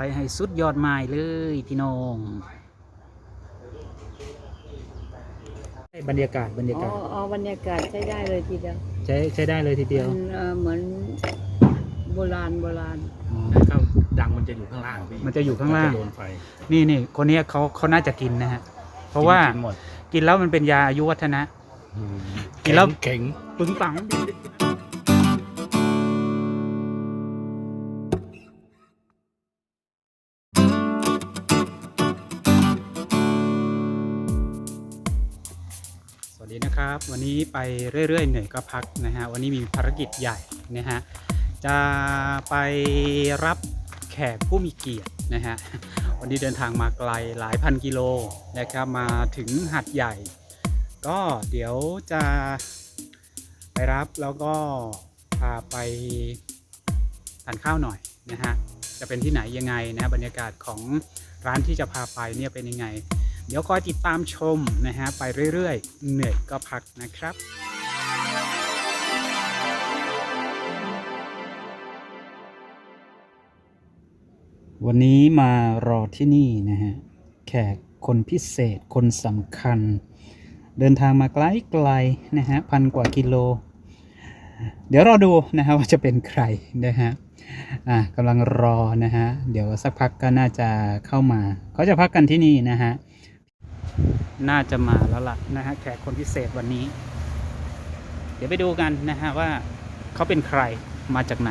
ว้ให้สุดยอดไม้เลยพี่น้องบรรยากาศบรรยาอ๋อกาศอ๋อบรรยากาศใช้ได้เลยทีเดียวใช้ใช้ได้เลยทีเดียวมันเอ่อเหมือนโบราณโบราณอ๋อข้าวดังมันจะอยู่ข้างล่างพี่มันจะอยู่ข้างล่างมันจะโดนไฟนี่นี่คนเนี้ยเขาเขาน่าจะกินนะฮะเพราะว่ากินหมดกินแล้วมันเป็นยาอายุวัฒนะอืมกินแล้วเข็งปึงปัง ดีนะครับ วันนี้ไปเรื่อยๆเหนื่อยก็พักนะฮะวันนี้มีภารกิจใหญ่นะฮะจะไปรับแขกผู้มีเกียรตินะฮะวันนี้เดินทางมาไกลหลายพันกิโลนะครับมาถึงหัดใหญ่ ก็เดี๋ยวจะไปรับแล้วก็พาไปทานข้าวหน่อยนะฮะจะเป็นที่ไหนยังไงนะบรรยากาศของร้านที่จะพาไปเนี่ยเป็นยังไง เดี๋ยวคอยติดตามชมนะฮะไปเรื่อยๆ เหนื่อยก็พักนะครับวันนี้มารอที่นี่นะฮะ แขกคนพิเศษคนสำคัญ เดินทางมาไกลไกลๆนะฮะพันกว่ากิโล เดี๋ยวรอดูนะฮะว่าจะเป็นใครนะฮะอะกำลังรอนะฮะ เดี๋ยวสักพักก็น่าจะเข้ามา เขาจะพักกันที่นี่นะฮะ น่าจะมาแล้วล่ะนะฮะแขกคนพิเศษวันนี้ เดี๋ยวไปดูกันนะฮะว่าเขาเป็นใครมาจากไหน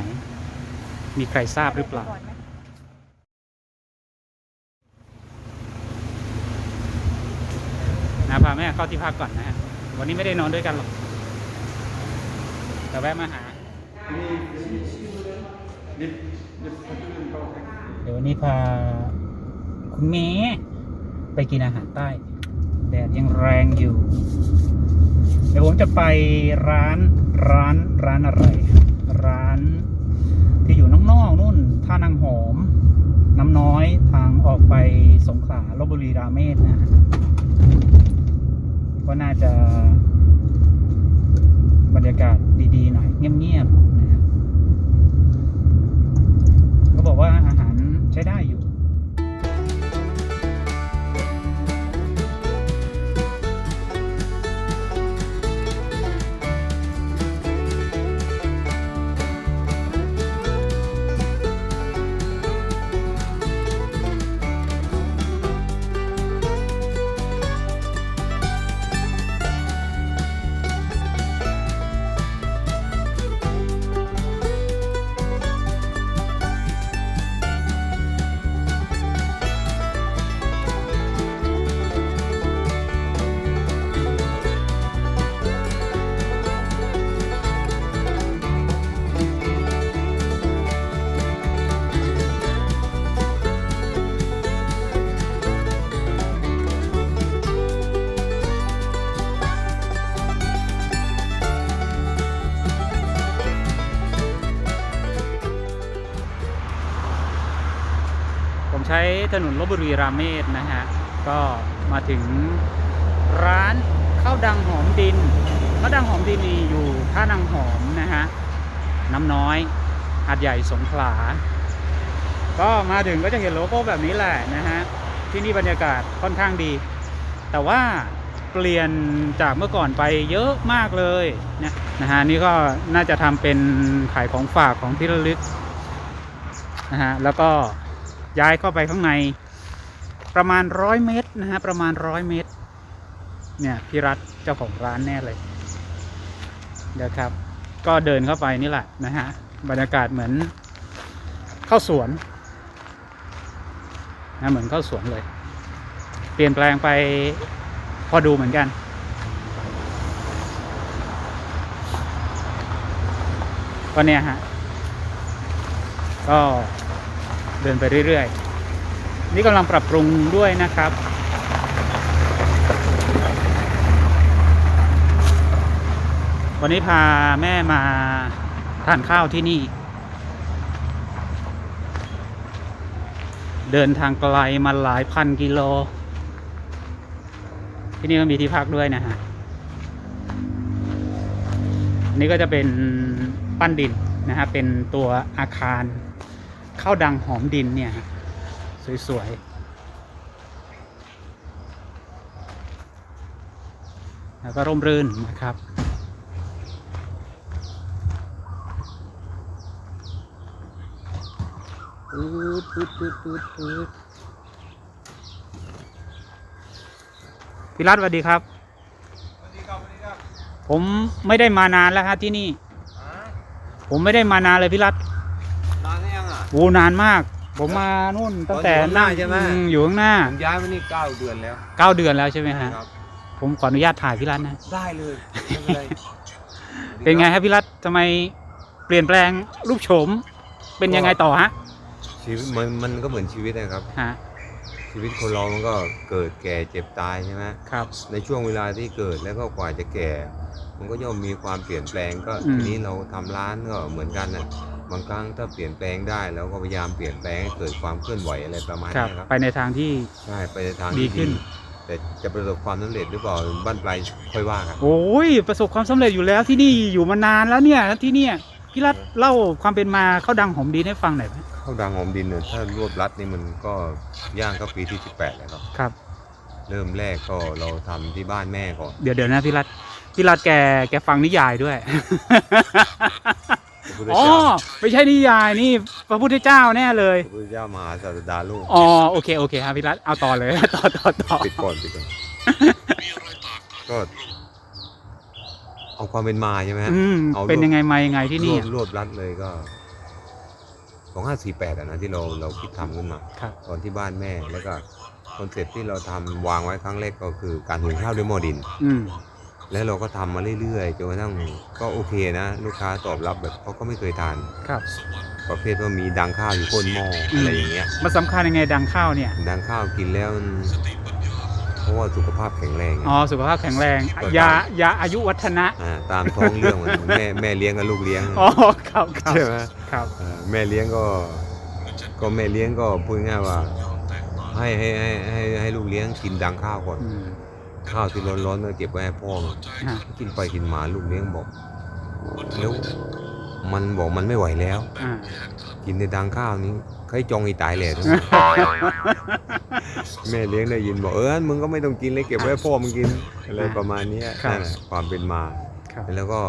มีใครทราบหรือเปล่า นะพาแม่เข้าที่พักก่อนนะฮะวันนี้ไม่ได้นอนด้วยกันหรอกแต่แวะมาหาเดี๋ยววันนี้พาคุณเมย์ไปกินอาหารใต้ แดดยังแรงอยู่ เดี๋ยวผมจะไปร้านร้านร้านอะไร ร้านที่อยู่นอกๆนู่นท่านางหอม น้ำน้อยทางออกไปสงขลาลบบุรีราเมศนะฮะก็น่าจะบรรยากาศดีๆหน่อย เงียบๆนะครับเขาบอกว่าอาหารใช้ได้อยู่ ถนนลบบุรีรามเมศนะฮะ ก็มาถึงร้านข้าวดังหอมดินข้าวดังหอมดินนี่อยู่ท่านางหอมนะฮะ น้ำน้อยหาดใหญ่สงขลา ก็มาถึงก็จะเห็นโลโก้แบบนี้แหละนะฮะ ที่นี่บรรยากาศค่อนข้างดี แต่ว่าเปลี่ยนจากเมื่อก่อนไปเยอะมากเลยนะนะฮะนี่ก็น่าจะทำเป็นขายของฝากของที่ระลึกนะฮะแล้วก็ ย้ายเข้าไปข้างใน ประมาณร้อยเมตรนะฮะประมาณร้อยเมตร เนี่ยพี่รัฐเจ้าของร้านแน่เลยเดี๋ยวครับ ก็เดินเข้าไปนี่แหละนะฮะบรรยากาศเหมือนเข้าสวนนะเหมือนเข้าสวนเลย เปลี่ยนแปลงไปพอดูเหมือนกันก็เนี่ยฮะก็ เดินไปเรื่อยๆ นี่กำลังปรับปรุงด้วยนะครับ วันนี้พาแม่มาทานข้าวที่นี่ เดินทางไกลมาหลายพันกิโล ที่นี่ก็มีที่พักด้วยนะฮะนนี้ก็จะเป็นปั้นดินนะฮะเป็นตัวอาคาร ข้าวดังหอมดินเนี่ยฮะสวยๆ แล้วก็ร่มรื่นนะครับ ปืดปืดปืดปืดปืดพี่รัตสวัสดีครับ ผมไม่ได้มานานแล้วฮะที่นี่ ผมไม่ได้มานานเลยพี่รัต นานหรือยังอะ โอ้นานมาก ผมมานู่นตั้งแต่อยู่ข้างหน้าใช่ไหมอือยู่ข้างหน้าผมย้ายมานี่เก้าเดือนแล้วเก้าเดือนแล้วใช่ไหมฮะครับผมขออนุญาตถ่ายพี่รัตนะได้เลยไม่เป็นไรเป็นไงครับพี่รัตทำไมเปลี่ยนแปลงรูปโฉมเป็นยังไงต่อฮะชีวิตมันมันก็เหมือนชีวิตนะครับฮะชีวิตคนเรามันก็เกิดแก่เจ็บตายใช่ไหมครับ ในช่วงเวลาที่เกิดแล้วก็กว่าจะแก่ มันก็ย่อมมีความเปลี่ยนแปลงก็อืมทีนี้เราทำร้านก็เหมือนกันนะ บางครั้งถ้าเปลี่ยนแปลงได้เราก็พยายามเปลี่ยนแปลงให้เกิดความเคลื่อนไหวอะไรประมาณครับนี้ครับไปในทางที่ใช่ไปในทางดีที่ขึ้น แต่จะประสบความสำเร็จหรือเปล่าบ้านปลายค่อยว่ากันโอ้ยประสบความสำเร็จอยู่แล้วที่นี่อยู่มานานแล้วเนี่ยที่เนี่ยพี่รัตเล่าความเป็นมาเข้าวดังหอมดีให้ฟังหน่อยไหมข้าวดังหอมดินเนี่ยถ้ารวบรัดนี่มันก็ย่างเข้าปีที่ 18 แล้วครับครับ เริ่มแรกก็เราทำที่บ้านแม่ก่อนเดี๋ยวเดี๋ยวนะพี่รัตพี่รัตแกแกฟังนิยายด้วยพ ระพุทธอ๋อเจ้าไม่ใช่นิยายนี่พระพุทธเจ้าแน่เลยพระพุทธเจ้ามหาศาสดาโลกอ๋อโอเคโอเคครับพี่รัตเอาต่อเลย ต่อต่อต่อปิดก่อนปิดก่อนก็เอาความเป็นมาใช่ไหมฮะอืมเอาเป็นยังไงมายังไงที่นี่รวบรวบรัดเลยก็สองห้าสี่แปดนะที่เราเราคิดทำขึ้นมา ครับ ตอนที่บ้านแม่แล้วก็คอนเซ็ปต์ที่เราทำวางไว้ครั้งแรกก็คือการหุงข้าวด้วยหม้อดิน อืม แล้วเราก็ทำมาเรื่อยๆจนกระทั่งก็โอเคนะ ลูกค้าตอบรับแบบเขาก็ไม่เคยทานครับประเภทว่ามีดังข้าวอยู่ก้นหม้ออืมอะไรอย่างเงี้ยมันสำคัญยังไงดังข้าวเนี่ย ดังข้าวกินแล้วมันเพราะว่าสุขภาพแข็งแรงไงอ๋อสุขภาพแข็งแรงเปิดยาร้านยาอายุวัฒนะาตามท้องเรื่องมันแม่แม่เลี้ยงกับลูกเลี้ยงอ๋อครับครับใช่ไหมครับเออแม่เลี้ยงก็ก็แม่เลี้ยงก็พูดง่ายๆว่าให้ให้ให้ให้ให้ลูกเลี้ยงกินดังข้าวก่อนอืม ข้าวที่ร้อนๆก็เก็บไว้ให้พ่อมันฮะกินไปกินมาลูกเลี้ยงบอกแล้วมันบอกมันไม่ไหวแล้ว อ่ากินในดังข้าวนี้ใครจองอีตายเลย แม่เลี้ยงได้ยินบอกเออมึงก็ไม่ต้องกินเลยเก็บไว้ให้พ่อมึงกินอะไรประมาณเนี้ยครับนั่นแหละความเป็นมา ครับแล้วก็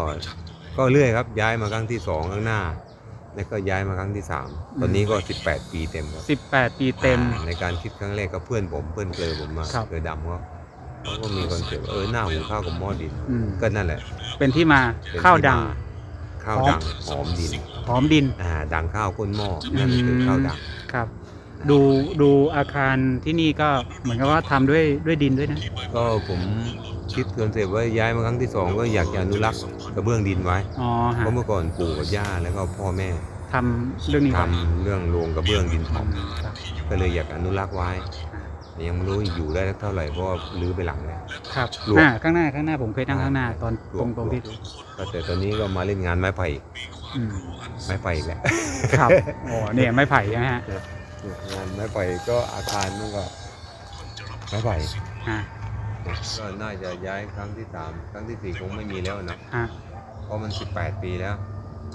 ก็เรื่อยครับย้ายมาครั้งที่สองข้างหน้า แล้วก็ย้ายมาครั้งที่สามตอนนี้ก็ 18 ปีเต็มครับสิบแปดปีเต็ม อ่าในการคิดครั้งแรกก็เพื่อนผมเพื่อนเกลอผมมาครับ เกลอดำเขา เขาก็มีคอนเซ็ปต์ว่าเออหน้าหุงข้าวกับหม้อดินอืมก็นั่นแหละ เป็นที่มาเป็นข้าวที่ดังมข้าวดังหอมดินหอมดิน อ่าดังข้าวก้นหม้อนั่นคือข้าวดังครับ ดูดูอาคารที่นี่ก็เหมือนกับว่าทำด้วยด้วยดินด้วยนะ ก็ผมคิดคอนเซ็ปต์ว่าย้ายมาครั้งที่สองก็อยากจะอนุรักษ์กระเบื้องดินไว้อ๋อฮะเพราะเมื่อก่อนปู่กับย่าแล้วก็พ่อแม่ทำเรื่องนี้ทำเรื่องโรงกระเบื้องดินอืเผามครับก็เลยอยากอนุรักษ์ไว้ ยังไม่รู้อยู่ได้เท่าไหร่เพราะว่ารื้อไปหลังแล้ว ครับหลวงอ่าข้างหน้าข้างหน้าผมเคยนั่งข้างหน้าตอนตรงตรงที่ก็แต่ตอนนี้ก็มาเล่นงานไม้ไผ่อีกอืมไม้ไผ่อีกแล้วครับโอ้เนี่ยไม่ไผ่ใช่ไหมฮะงานไม้ไผ่ก็อาคารมันก็ไม้ไผ่อ่าก็น่าจะย้ายครั้งที่สามครั้งที่สี่คงไม่มีแล้วนะ อ่าเพราะมัน 18 ปีแล้ว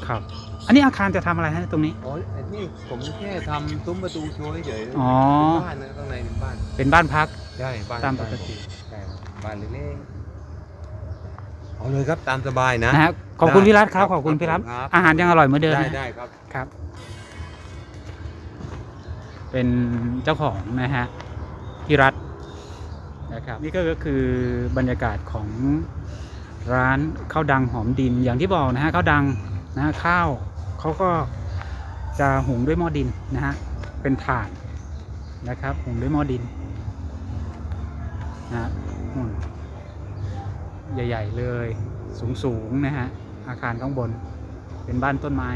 ครับ อันนี้อาคารจะทำอะไรฮะตรงนี้ อ๋อไอ้นี่ผมแค่ทำซุ้มประตูโชว์เฉยๆอ๋อ เป็นบ้านนะข้างในเป็นบ้าน เป็นบ้านพัก ใช่บ้านตามปกติ ใช่ครับบ้านเล็กๆเอาเลยครับตามสบายนะ นะฮะขอบคุณได้พี่รัตครับครับขอบคุณพี่รัตครับ อาหารยังอร่อยเหมือนเดิมได้นะได้ครับครับ เป็นเจ้าของนะฮะพี่รัตนะครับ นี่ก็คือบรรยากาศของร้านข้าวดังหอมดินอย่างที่บอกนะฮะข้าวดัง นะฮะข้าวเขาก็จะหุงด้วยหม้อดินนะฮะเป็นถ่านนะครับหุงด้วยหม้อดินนะฮะนู่นใหญ่ ๆ เลยสูงๆนะฮะอาคารข้างบนเป็นบ้านต้นไม้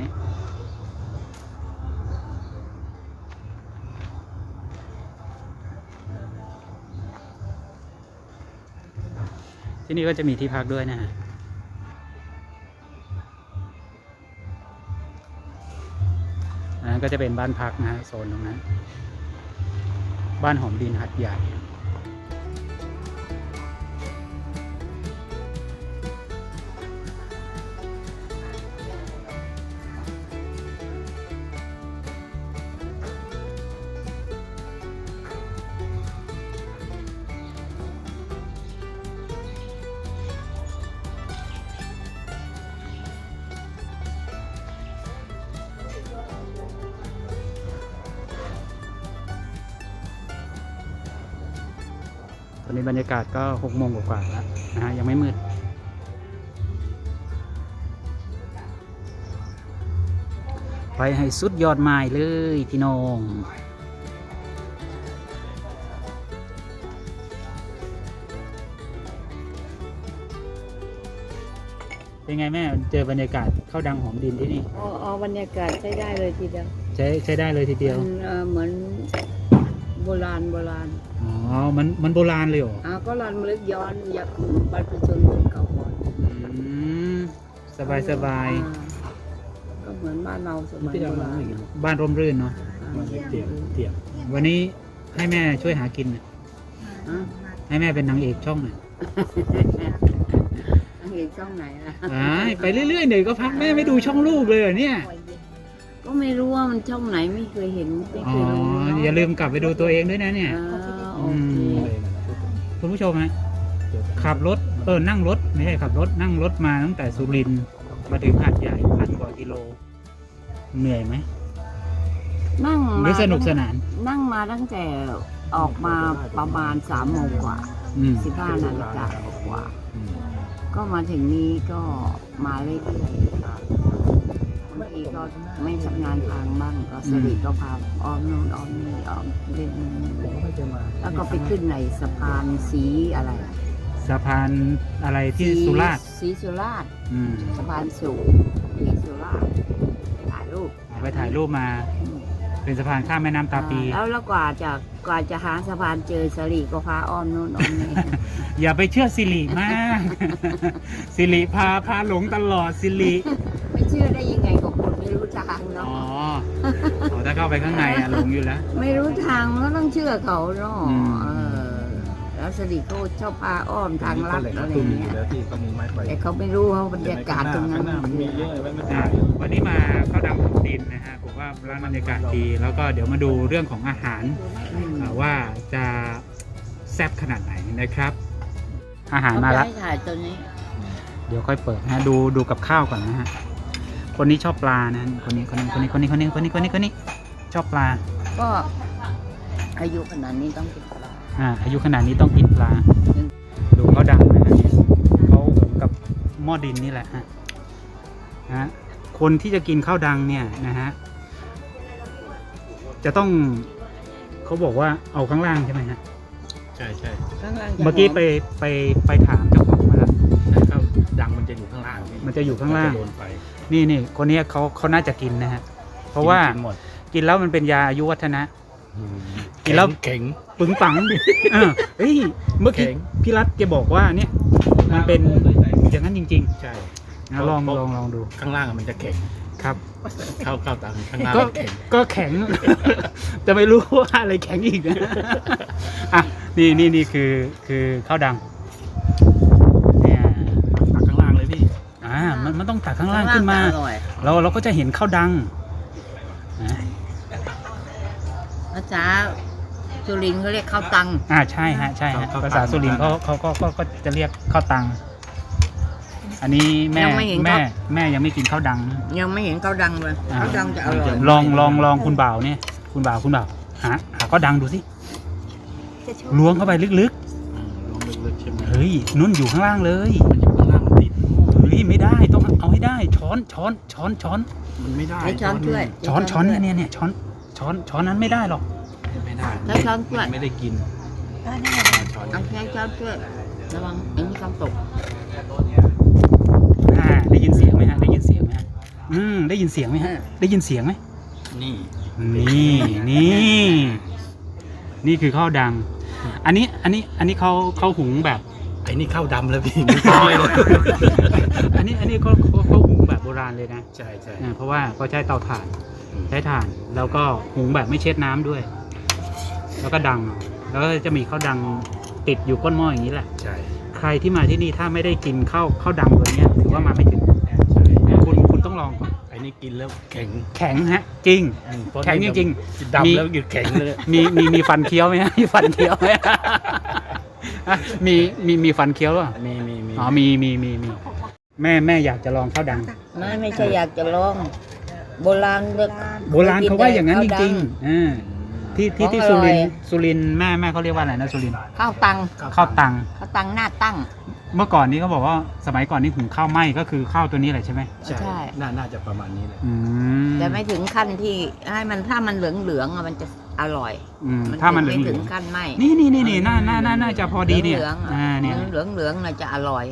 ที่นี่ก็จะมีที่พักด้วยนะฮะ นั้นก็จะเป็นบ้านพักนะฮะโซนตรงนั้น บ้านหอมดินหัดใหญ่ากาศก็หกโมงกว่าๆแล้วนะฮะยังไม่มืด ไปให้สุดยอดไม้เลยพี่น้องเป็นไงแม่เจอบรรยากาศข้าวดังหอมดินที่นี่อ๋ออ๋อบรรยากาศใช้ได้เลยทีเดียว ใช้ใช้ได้เลยทีเดียวมันเอ่อเหมือนโบราณโบราณ อ๋อ มันมันโบราณเลยเหรออ่าก็รันมลึกย้อนอยากบรรพชนคนเก่าก่อนอืมสบายสบายอ่ก็เหมือนบ้านเราสมัยพี่โบดำราน้ำณอีกบ้านร่มรื่นเนาะมันเตรียมเตรียมวันนี้ให้แม่ช่วยหากินน่ะอะให้แม่เป็นนางเอกช่องหน่อยเห็นช่องไหนล่ะอ่าไปเรื่อยๆเดี๋ยวก็พักแม่ไม่ดูช่องลูกเลยเหรอเนี่ยก็ไม่รู้ว่ามันช่องไหนไม่เคยเห็นไม่อ๋เคอยรู้เนะอย่าลืมกลับไปดูตัวเองด้วยนะเนี่ย อ่าโออืเคมเลยนะคุณผู้ชมฮะขับรถเออนั่งรถไม่ใช่ขับรถนั่งรถมาตั้งแต่สุรินทร์มาถึงหาดใหญ่พันกว่ากิโล เหนื่อยไหมนั่งหมารือสนุกสนาน นั่งมาตั้งแต่ออกมาประมาณสามโมงกว่าอืม สิบห้านาฬิกากว่าอืมก็มาถึงนี้ก็มาเรื่อยๆบาง ทีก็ไม่ชำนาญทางบ้างก็สลิดก็พาอ้อมโน่นอ้อมนี่อ้อมเล่นนู่นนี่ผมก็ไม่เคยมาแล้วก็ไปขึ้นในสะพานสีอะไรอะสะพานอะไรที่สุราษฎร์สีสุราษฎร์อืมสะพานสูงสีสุราษฎร์ถ่ายรูปไปถ่ายรูปมาอืมเป็นสะพานข้ามแม่น้ำตาปี แล้วแล้วกว่าจะกว่าจะหาสะพานเจอสลีก็พาอ้อมโน่นอ้อมนี่อย่าไปเชื่อสิริมาก สิริพาพาหลงตลอดสิริไม่เชื่อได้ยังไง อ๋อถ้าเข้าไปข้างในอะหลงอยู่แล้ว ไม่รู้ทางมันก็ต้องเชื่อเขาเนาะอืม เออแล้วสลีเขาชอบพาอ้อมทางลัดเหล็กอะไรตุ้มอเงี้ยู่ยแล้วที่เขามีไม้ไฟแต่เขาไม่รู้ว่าบรรยากาศตรงนั้นข้างหน้ามันมีเยอะไว้ไม่อะได้ วันนี้มาเข้าดำของดินนะฮะผมว่าร้านบรรยากาศดีแล้วก็เดี๋ยวมาดูเรื่องของอาหาร อืม อ่าว่าจะแซ่บขนาดไหนนะครับ อาหารมาละเขจะให้ถ่ายตัวนี้ เดี๋ยวค่อยเปิดนะฮะดูดูกับข้าวก่อนนะฮะ คนนี้ชอบปลานะคนนี้คนนี้คนนี้คนนี้คนนี้คนนี้คนนี้คนนี้ชอบปลา ก็อายุขนาดนี้ต้องกินปลาอ่าอายุขนาดนี้ต้องกินปลา ดูเขาดังนะฮะเขาหุงกับหม้อดินนี่แหละฮะฮะคนที่จะกินข้าวดังเนี่ยนะฮะจะต้องเขาบอกว่าเอาข้างล่างใช่ไหมฮะใช่ใช่ข้างล่างจะเมื่อกี้หไปไปไปถามเจ้าของมาแล้วใช่ข้าวดังมันจะอยู่ข้างล่างพี่มันจะอยู่ข้างล่างมันจะโดนไฟ นี่นี่คนเนี้ยเขาเขาน่าจะกินนะฮะ เพราะว่ากินหมดกินแล้วมันเป็นยาอายุวัฒนะกินแล้ว เข็ง ปึงปังเออเฮ้ยเมื่อกี้แข็ง พี่รัตแกบอกว่าเนี่ย มันเป็นอย่างนั้นจริงใช่ ๆนะลองลองลองดูข้างล่างอะมันจะแข็ง ครับข้าวข้าวตังข้างล่างก็มันแข็ง ก็แข็ง จะไม่รู้ว่าอะไรแข็งอีกนะ อะ นี่นี่นี่คือคือข้าวดัง เนี่ย ตักข้างล่างเลยพี่ อ่ามันมันต้องตักข้างล่างขึ้นมา ข้งล่งจะอร่อยเราเราก็จะเห็นข้าวดังนะภาษาสุรินทร์เขาเรียกข้าวตัง อ่าใช่ฮะใช่ฮะข้าวตัง ภาษาสุรินทร์เขาเขาก็ก็ก็จะเรียกข้าวตัง อันนี้แม่ยังไม่เห็นแม่ครับแม่ยังไม่กินข้าวดัง ยังไม่เห็นข้าวดังเลยอ่า ข้าวดังจะอร่อยลองลองลองคุณบ่าวเนี่ย คุณบ่าวคุณบ่าวหาหาข้าวดังดูสิล้วงเข้าไปลึกอืมลองลึกๆใช่ไหมๆเฮ้ยนุ่นอยู่ข้างล่างเลย มันอยู่ อนช้อนช้อนช้อนมันไม่ได้ใช้ช้อนช่วยช้อนช้อนเนี่ยเนี่ยเนี่ยช้อนช้อนช้อนนั้นไม่ได้หรอกไม่ได้ใช้ช้อนช่วยมันไม่ได้กินช้อนเอาใช้ช้อนช่วยระวังไอ้นี่ข้าวตกอ่าได้ยินเสียงไหมฮะได้ยินเสียงไหมฮะอืมได้ยินเสียงไหมฮะได้ยินเสียงไหมนี่นี่นี่นี่คือข้าวดัง อันนี้อันนี้อันนี้เขาเขาหุงแบบไอ้นี่ข้าวดำแล้วพี่ไม่ใช่เลยอันนี้อันนี้เขาเขาเขาหุงแบบโบราณเลยนะใช่ใช่ อ่าเพราะว่าเขาใช้เตาถ่านใช้ถ่าน แล้วก็หุงแบบไม่เช็ดน้ำด้วย แล้วก็ดัง แล้วก็จะมีข้าวดังติดอยู่ก้นหม้ออย่างนี้แหละ ใช่ใครที่มาที่นี่ถ้าไม่ได้กินข้าวข้าวดังตัวเนี้ยถือว่ามาไม่ถึงใช่คุณคุณต้องลองก่อนไอ้นี่กินแล้วแข็งแข็งฮะ จริง อืมเพาะแข็งจริงดำมีแล้วหยุดแข็งเลย มีมีมีฟันเคี้ยวไหมฮะมีฟันเคี้ยวไหมอะมีมีมีฟันเคี้ยวป่ะมีมีมีอ๋อมีมีมีมี แม่แม่อยากจะลองข้าวดัง ไม่ไม่ใช่อยากจะลอง โบราณเลย โบราณเขาว่าอย่างนั้นจริงๆอ่าอืมที่ที่ที่ของสุอร่อยรินทร์สุรินทร์แม่แม่เขาเรียกว่าอะไรนะสุรินทร์ข้าวตังข้าวตัง ข้าวตังหน้าตั้ง เมื่อก่อนนี้เขาบอกว่าสมัยก่อนนี่หุงข้าวไหม้ก็คือข้าวตัวนี้แหละใช่ไหมใช่ ใช่ น่าน่าจะประมาณนี้เลยอืมแต่ไม่ถึงขั้นที่ให้มันถ้ามันเหลืองๆอะมันจะอร่อยอืมถ้ามันเหลืไม่องถึเหลืงองขั้นไหมนี่นี่นี่นี่น่าน่าน่าน่าจะพอดีเนี่ยเหลืองๆอะอ่าเนี่ยเหลืองๆเหลืองๆน่ะจะอร่อย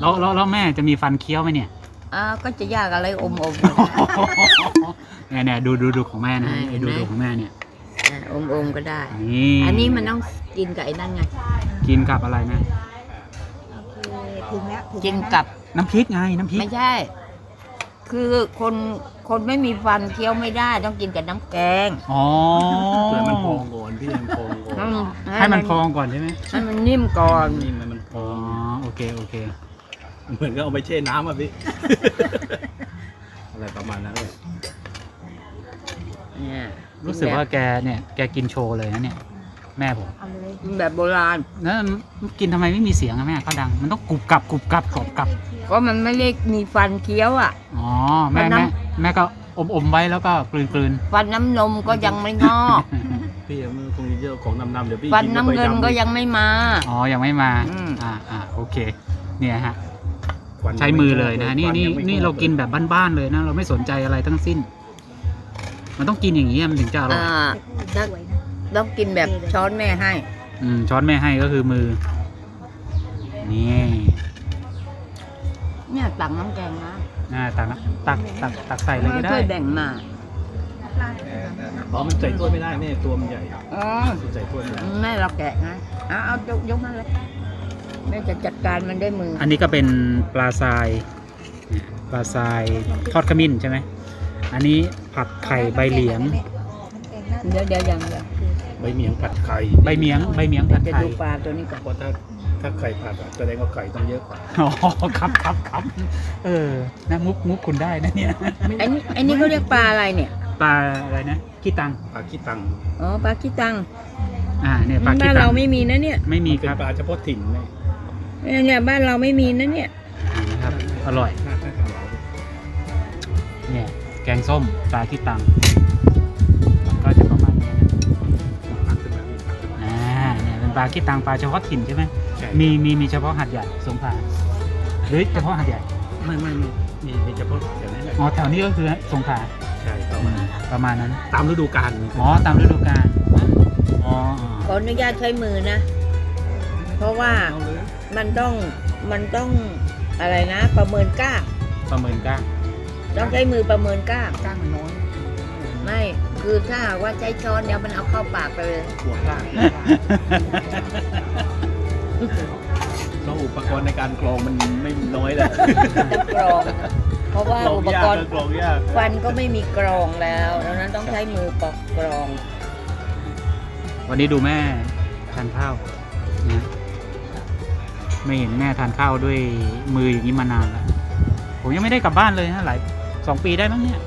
แล้วแล้วแล้วแม่จะมีฟันเคี้ยวไหมเนี่ย อ่าก็จะยากอะไรอมๆเนี่ยเนี่ยดูดูดูของแม่นะอ่าไอ้ดูเห็นไหมดูของแม่เนี่ยอะอมๆก็ได้ นี่อันนี้มันต้องกินกับไอ้นั่นไง กินกับอะไรนะถึงแล้วถึงกินกับ น้ำพริกไงน้ำพริกไม่ใช่ คือคนคนไม่มีฟันเคี้ยวไม่ได้ต้องกินกับน้ำแกงอ๋อเพื่อมันพองก่อนพี่ให้มันพองก่อนให้มันพองก่อนใช่ไหมให้มันนิ่มก่อนนี่มันมันพอ๋ออง โอเคโอเค เหมือนก็เอาไปแช่น้ำอะพี่ อะไรประมาณนั้นเลยเนี่ยรู้สึกว่าแกเนี่ยแกกินโชว์เลยนะเนี่ย แม่ผมเอาเลยกินแบบโบราณ แล้วกินทำไมไม่มีเสียงอะแม่ข้าวดัง มันต้องกรุบกรับกรุบกรับกรอบกรับเพราะมันไม่ได้มีฟันเคี้ยวอะ อ๋อแม่มันน้แม่แม่ก็อมอมไว้แล้วก็กลืนกลืนฟันน้ำนมก็ยังไม่งอก พี่มันคงเยอะของนำๆเดี๋ยวพี่ฟันกิน้ำเงินข้าไปก็ดำยังไม่มา อ๋อยังไม่มาอืม อ่าอ่าโอเค เนี่ยฮะควัน ใช้มือเลยนะนี่ควันี่ยังไม่นี่งอเรากินแบบบ้านๆเลยนะ เราไม่สนใจอะไรทั้งสิ้น มันต้องกินอย่างนี้มันถึงจะอร่อยอ่าถ้าสวยนะต้องกินแบบช้อนแม่ให้ อืมช้อนแม่ให้ก็คือมือ นี่ เนี่ยตักน้ำแกงนะอ่าตักนะตักตักตักใส่เลยก็ได้ช่วยแบ่งมาปลาอ๋อมันใส่ถ้วยไม่ได้แม่ตัวมันใหญ่อ๋อใส่ถ้วยไม่ได้แม่เราแกะนะเอาเอายกยกมาเลย แม่จะจัดการมันด้วยมืออันนี้ก็เป็นปลาทรายเนี่ยปลาทรายทอดขมิ้นใช่ไหมอันนี้ผัดไข่ใบเหลียงเดี๋ยวเดี๋ยวยังเดี๋ยวใบเหมียงผัดไข่ใบเมียงใบเมียงผัดจะไข่ดูปลาตัวนี้ก่อนเพราะถ้าถ้าไข่ผัดอะแสดงว่าไข่ต้องเยอะกว่าอ๋อครับครับครับเออนะมุกมุกคุณได้นะเนี่ยไอ้นี่ไอ้นี่เขาเรียกปลาอะไรเนี่ย ปลาอะไรนะขี้ตังปลาขี้ตังอ๋อปลาขี้ตังอ่าเนี่ยปลาขี้บ้านตัเรางไม่มีนะเนี่ยไม่มีมันคเป็นรับปลาเฉพาะถิ่นแม่ เนี่ยเนี่ยบ้านเราไม่มีนะเนี่ยอ่านะครับ อร่อยน่าจะเหมาเนี่ย แกงส้มปลาขี้ตัง มันก็จะประมาณนี้นะตักขึ้นมาพี่ตักขึ้นมาอ่าเนี่ยเป็นปลาขี้ตังปลาเฉพาะถิ่นใช่ไหมใช่ มีมีมีเฉพาะหัดใหญ่สงขลาหรือเฉพาะหัดใหญ่ไม่ไม่ไม่มีมีเฉพาะอย่างนั้นแหละอ๋อแถวนี้ก็คือสงขลาใช่ประมาณประมาณนั้นตามฤดูกาลอ๋อตามฤดูกาลอ๋อขออนุญาตใช้มือนะ เพราะว่า เอาเลย มันต้องมันต้องอะไรนะ ประเมินกล้างประเมินกล้างต้องใช้มือประเมินกล้างกล้างมันน้อยไม่คือถ้าหากว่าใช้ช้อนเดี๋ยวมันเอาเข้าปากไปเลย หัวกล้างแล้วอุปกรณ์ในการกรองมันไม่น้อยเลยต้องกรองนะเพราะว่าอุปกรณ์กรองยากฟันก็ไม่มีกรองแล้วดังนั้นต้องใช้มือปอกกรอง วันนี้ดูแม่ทานข้าวนะ ไม่เห็นแม่ทานข้าวด้วยมืออย่างนี้มานานแล้ว ผมยังไม่ได้กลับบ้านเลยนะหลายสองปีได้มั้งเนี่ย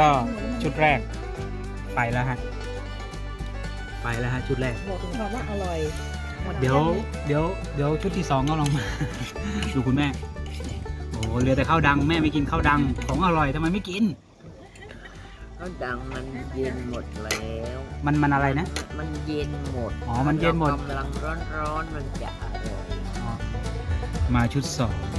ก็ชุดแรก ไปแล้วฮะ ไปแล้วฮะชุดแรก บอกถึงความว่าอร่อยหมเดี๋ยว เดี๋ยว เดี๋ยวชุดที่สองก็ลองมา ดูคุณแม่ โอ้เหลือแต่ข้าวดังแม่ไม่กินข้าวดัง ของอร่อยทำไมไม่กิน ก็ดังมันเย็นหมดแล้ว มันมันอะไรนะ มันเย็นหมดอ๋อมันเย็นหมดกำลังร้อนๆมันจะอร่อยอ๋อมาชุดสอง